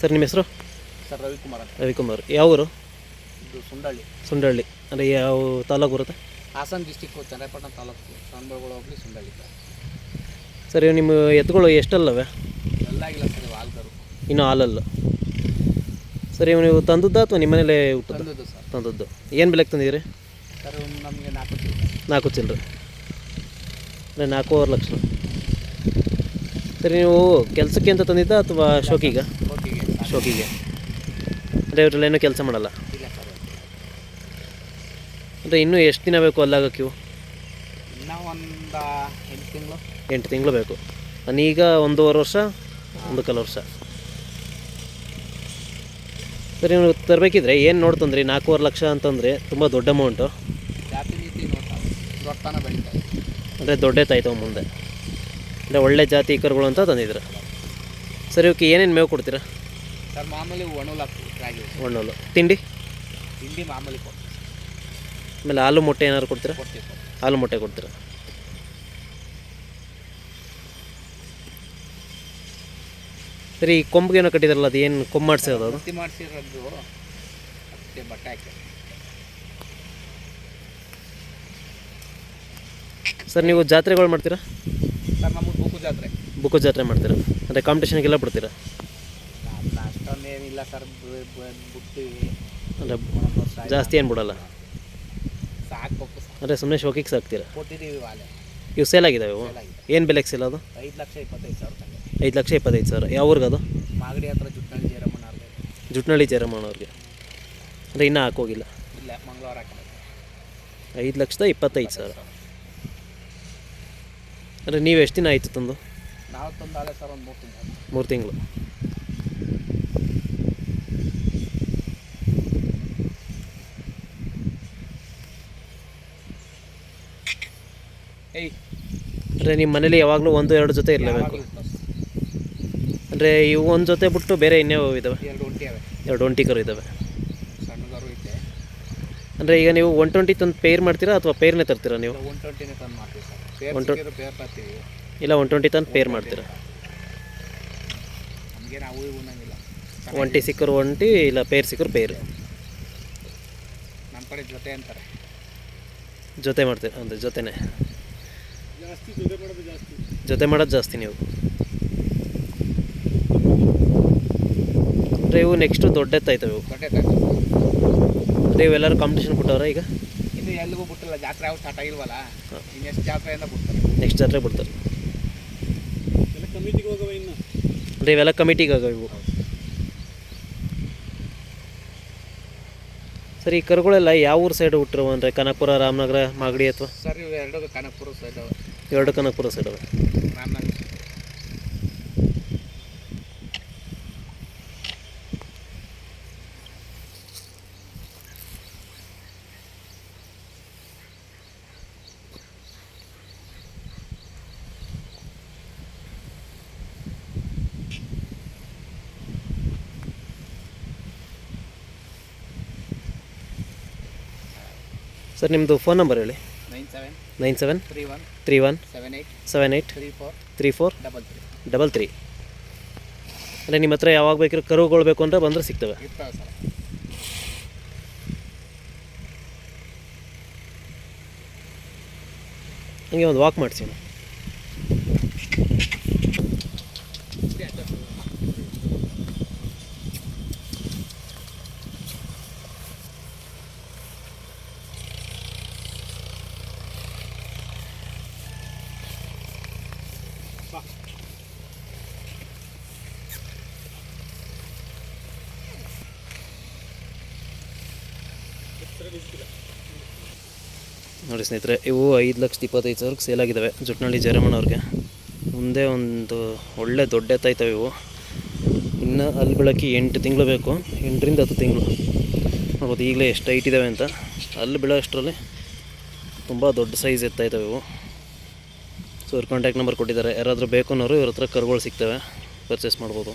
Sir ನಿಮ್ಮ ಹೆಸರು? Sir Ravikumar ಅಂತ. ರವಿಕುಮಾರ್. ಯಾವ ಊರು? ಇದು ಸುಂಡಳ್ಳಿ. ಸುಂಡಳ್ಳಿ. ಅಂದರೆ ಯಾವ ತಾಲೂಕು ಬರುತ್ತೆ? ಹಾಸನ ಡಿಸ್ಟಿಕ್ಕು ಚನ್ನಪಟ್ಟಣ ತಾಲೂಕು. ಸಣ್ಣಬಳಗುಳ ಹೋಗ್ಲಿ ಸುಂಡಳ್ಳಿ. ಸರ್ ಇವು ನಿಮ್ಮ ಎತ್ತುಗಳು ಎಷ್ಟಲ್ಲವೆ? ಎಲ್ಲ ಇಲ್ಲ ಸರ್ ಇವು ಹಾಲ್ದರು ಇನ್ನೂ ಹಾಲಲ್ಲ. ಸರ್ ಇವು ನೀವು ತಂದದ್ದು ಅಥವಾ ನಿಮ್ಮ ಮನೇಲೇ ತಂದದ್ದು ಸರ್. ತಂದದ್ದು. ಏನು ಬೆಲೆಗೆ ತಂದಿದ್ದೀರಿ? ಸರ್ ನಮಗೆ ನಾಲ್ಕು ಚಿಲ್ಲರೆ. ನಾಲ್ಕು ಚಿಲ್ಲರೆ ಅಂದರೆ ನಾಲ್ಕೂವರೆ ಲಕ್ಷ. ಸರಿ ನೀವು ಕೆಲಸಕ್ಕೆ ಅಂತ ತಂದಿದ್ದ ಅಥವಾ ಶೋಕಿಗ? ಶೋಕಿಗೆ. ಅಂದರೆ ಇವರೆಲ್ಲ ಏನೂ ಕೆಲಸ ಮಾಡಲ್ಲ? ಅಂದರೆ ಇನ್ನೂ ಎಷ್ಟು ದಿನ ಬೇಕು ಅಲ್ಲಾಗಕ್ಕೆ ಇವು? ಒಂದು ಎಂಟು ತಿಂಗಳು. ಎಂಟು ತಿಂಗಳು ಬೇಕು. ನಾನೀಗ ಒಂದೂವರೆ ವರ್ಷ ಒಂದು ಕಾಲು ವರ್ಷ. ಸರಿ ನೀವು ತರಬೇಕಿದ್ರೆ ಏನು ನೋಡ್ತಂದ್ರಿ? ನಾಲ್ಕೂವರೆ ಲಕ್ಷ ಅಂತಂದರೆ ತುಂಬ ದೊಡ್ಡ ಅಮೌಂಟು ದೊಡ್ಡತನ ಬೆಳೀತಾ ಇದೆ ಅಂದರೆ ದೊಡ್ಡ ತಾಯ್ತವ ಮುಂದೆ? ಅಂದರೆ ಒಳ್ಳೆ ಜಾತಿ ಕರುಗಳು ಅಂತ ತಂದಿದ್ರು. ಸರಿ ಇವಕ್ಕೆ ಏನೇನು ಮೇವು ಕೊಡ್ತೀರಾ? ಸರ್ ಮಾಮೂಲಿ ಒಣಲು ಹಾಕ್ತೀವಿ ರಾಗಿ. ಒಣ್ಣಲು ತಿಂಡಿ? ತಿಂಡಿ ಮಾಮೂಲಿ ಕೊಡ್ತೀವಿ. ಆಮೇಲೆ ಹಾಲು ಮೊಟ್ಟೆ ಏನಾದ್ರು ಕೊಡ್ತೀರಾ? ಕೊಡ್ತೀವಿ ಸರ್ ಹಾಲು ಮೊಟ್ಟೆ ಕೊಡ್ತೀರಾ? ಸರಿ ಈ ಕೊಂಬಿಗೆ ಏನೋ ಕಟ್ಟಿದಾರಲ್ಲ ಅದು ಏನು ಕೊಂಬು ಮಾಡಿಸಿರೋದು ಅದು? ಮಾಡಿಸಿರೋದು ಬಟ್ಟೆ ಹಾಕಿ ಸರ್ ನೀವು ಜಾತ್ರೆಗಳು ಮಾಡ್ತೀರಾ? ಸರ್ ನಮ್ಮದು ಬುಕ್ಕು ಜಾತ್ರೆ. ಬುಕ್ಕು ಜಾತ್ರೆ ಮಾಡ್ತೀರಾ? ಅಂದರೆ ಕಾಂಪಿಟೇಷನ್ಗೆಲ್ಲ ಬಿಡ್ತೀರಾ? ಅಷ್ಟೊಂದೇನಿಲ್ಲ ಸರ್ ಬಿಡ್ತೀವಿ. ಅಂದರೆ. ಜಾಸ್ತಿ ಏನು ಬಿಡಲ್ಲ? ಸಾಕ್ಬೇಕು ಅಂದರೆ ಸುಮ್ಮನೆ ಶೋಕಿಗೆ ಸಾಕ್ತೀರಾ? ಕೊಟ್ಟಿದ್ದೀವಿ ವಾಲೆ. ಇವು ಸೇಲ್ ಆಗಿದಾವೆ ಇವು? ಏನು ಬೆಲೆಗೆ ಸೇಲ್ ಅದು? ಐದು ಲಕ್ಷ ಇಪ್ಪತ್ತೈದು ಸಾವಿರ ಐದು ಲಕ್ಷ ಇಪ್ಪತ್ತೈದು ಸಾವಿರ. ಯಾವ ಊರಿಗೆ ಅದು? ಮಾಗಡಿ ಹತ್ರ ಜುಟ್ನಳ್ಳಿ ಜಯರಮ್ಮನವ್ರಿಗೆ ಜುಟ್ನಳ್ಳಿ ಜಯರಮ್ಮನವ್ರಿಗೆ. ಅಂದರೆ ಇನ್ನೂ ಹಾಕೋಗಿಲ್ಲ. ಇಲ್ಲ ಮಂಗಳವಾರ ಹಾಕಿ ಐದು ಲಕ್ಷದ ಇಪ್ಪತ್ತೈದು ಸಾವಿರ. ಅಂದರೆ ನೀವು ಎಷ್ಟು ದಿನ ಆಯಿತು ತಂದು? ನಾವು ತಂದಾಲೆ ಸರ್ ಒಂದು ಮೂರು ತಿಂಗಳು ಮೂರು ತಿಂಗಳು. ಏಯ್. ಅಂದರೆ ನಿಮ್ಮ ಮನೇಲಿ ಯಾವಾಗಲೂ ಒಂದು ಎರಡು ಜೊತೆ ಇರಲೇಬೇಕು. ಅಂದರೆ ಇವು ಒಂದು ಜೊತೆ ಬಿಟ್ಟು ಬೇರೆ ಇನ್ಯಾವ ಇದ್ದಾವೆ ಎರಡು ಒಂಟಿ ಅವೆ ಎರಡು ಒಂಟಿ ಕರು ಇದ್ದಾವೆ ಐತೆ. ಅಂದರೆ ಈಗ ನೀವು ಒನ್ ಟ್ವೆಂಟಿ ತಂದು ಪೇರ್ ಮಾಡ್ತೀರಾ ಅಥವಾ ಪೇರ್ನೇ ತರ್ತೀರಾ ನೀವು? ಒನ್ ಟ್ವೆಂಟಿನೇ ತಂದು ಮಾಡ್ತೀವಿ ಇಲ್ಲ ಒನ್ ಟ್ವೆಂಟಿ ತಂದು ಪೇರ್ ಮಾಡ್ತೀರಾ? ಒಂಟಿ ಸಿಕ್ಕರು ಒಂಟಿ ಇಲ್ಲ ಪೇರ್ ಸಿಕ್ಕರು ಪೇರ್ ನಮ್ಮ ಕಡೆ ಜೊತೆ ಅಂತಾರೆ. ಜೊತೆ ಮಾಡ್ತೀರ ಅಂದರೆ ಜೊತೆನೇ. ಜೊತೆ ಮಾಡೋದು ಜಾಸ್ತಿ. ನೀವು. ಅಂದರೆ ಇವು ನೆಕ್ಸ್ಟು ದೊಡ್ಡ ಎತ್ತಾಯ್ತವೆ ಇವು. ಅಂದರೆ ಇವೆಲ್ಲರೂ ಕಾಂಪಿಟೇಷನ್ ಕೊಟ್ಟವ್ರ ಈಗ? ಇನ್ನು ಎಲ್ಲಿಗೂ ಬಿಟ್ಟಿಲ್ಲ. ಜಾತ್ರೆ ಯಾವ ಸ್ಟಾರ್ಟ್ ಆಗಿಲ್ವಲ್ಲ. ಇನ್ನೆಷ್ಟು ಜಾತ್ರೆಯಿಂದ ಬಿಡ್ತಾರೆ. ನೆಕ್ಸ್ಟ್ ಜಾತ್ರೆ ಬಿಡ್ತಾರೆ. ಎಲ್ಲ ಕಮಿಟಿಗೆ ಹೋಗವ ಇನ್ನು? ಅಂದರೆ ಇವೆಲ್ಲ ಕಮಿಟಿಗೆ ಆಗವೆ ಇವು. ಸರ್ ಈ ಕರುಗಳೆಲ್ಲ ಯಾವ ಊರು ಸೈಡ್ ಹುಟ್ಟಿರುವ ಅಂದರೆ ಕನಕಪುರ ರಾಮನಗರ ಮಾಗಡಿ ಅಥವಾ? ಸರ್ ಇವು ಎರಡು ಕನಕಪುರ ಸೈಡ್ ಎರಡು ಕನಕಪುರ ಸೈಡ್ ಅವೆ ರಾಮನಗರ ಸರ್ ನಿಮ್ಮದು ಫೋನ್ ನಂಬರ್ ಹೇಳಿ. Nine seven nine seven three one three one seven eight seven eight three four three four double three. Double three. ಅಂದರೆ ನಿಮ್ಮ ಹತ್ರ ಯಾವಾಗ ಬೇಕಿರೋ ಕರುಗಳು ಬೇಕು ಅಂದರೆ ಬಂದರೆ ಸಿಗ್ತವೆ. ಇರ್ತವೆ ಸರ್. ಹಂಗೆ ಒಂದು ವಾಕ್ ಮಾಡಿಸಿ. ನೋಡಿ ಸ್ನೇಹಿತರೆ, ಇವು ಐದು ಲಕ್ಷದ ಇಪ್ಪತ್ತೈದು ಸಾವಿರಕ್ಕೆ ಸೇಲ್ ಆಗಿದ್ದಾವೆ ಜುಟ್ನಳ್ಳಿ ಜಯರಮಣ್ಣವ್ರಿಗೆ. ಮುಂದೆ ಒಂದು ಒಳ್ಳೆ ದೊಡ್ಡ ಎತ್ತಾಯ್ತವೆ ಇವು. ಇನ್ನು ಅಲ್ಲಿ ಬೆಳಕಿ ಎಂಟು ತಿಂಗಳು ಬೇಕು. ಎಂಟರಿಂದ ಹತ್ತು ತಿಂಗಳು. ನೋಡ್ಬೋದು, ಈಗಲೇ ಎಷ್ಟು ಹೈಟ್ ಇದ್ದಾವೆ ಅಂತ. ಅಲ್ಲಿ ಬೆಳೋ ಅಷ್ಟರಲ್ಲಿ ತುಂಬ ದೊಡ್ಡ ಸೈಜ್ ಎತ್ತಾಯ್ತವೆ ಇವು. ಇವ್ರ ಕಾಂಟ್ಯಾಕ್ಟ್ ನಂಬರ್ ಕೊಟ್ಟಿದ್ದಾರೆ. ಯಾರಾದರೂ ಬೇಕು ಅನ್ನೋರು ಇವ್ರ ಹತ್ರ ಕರ್ಗಳು ಸಿಗ್ತವೆ ಪರ್ಚೇಸ್ ಮಾಡ್ಬೋದು.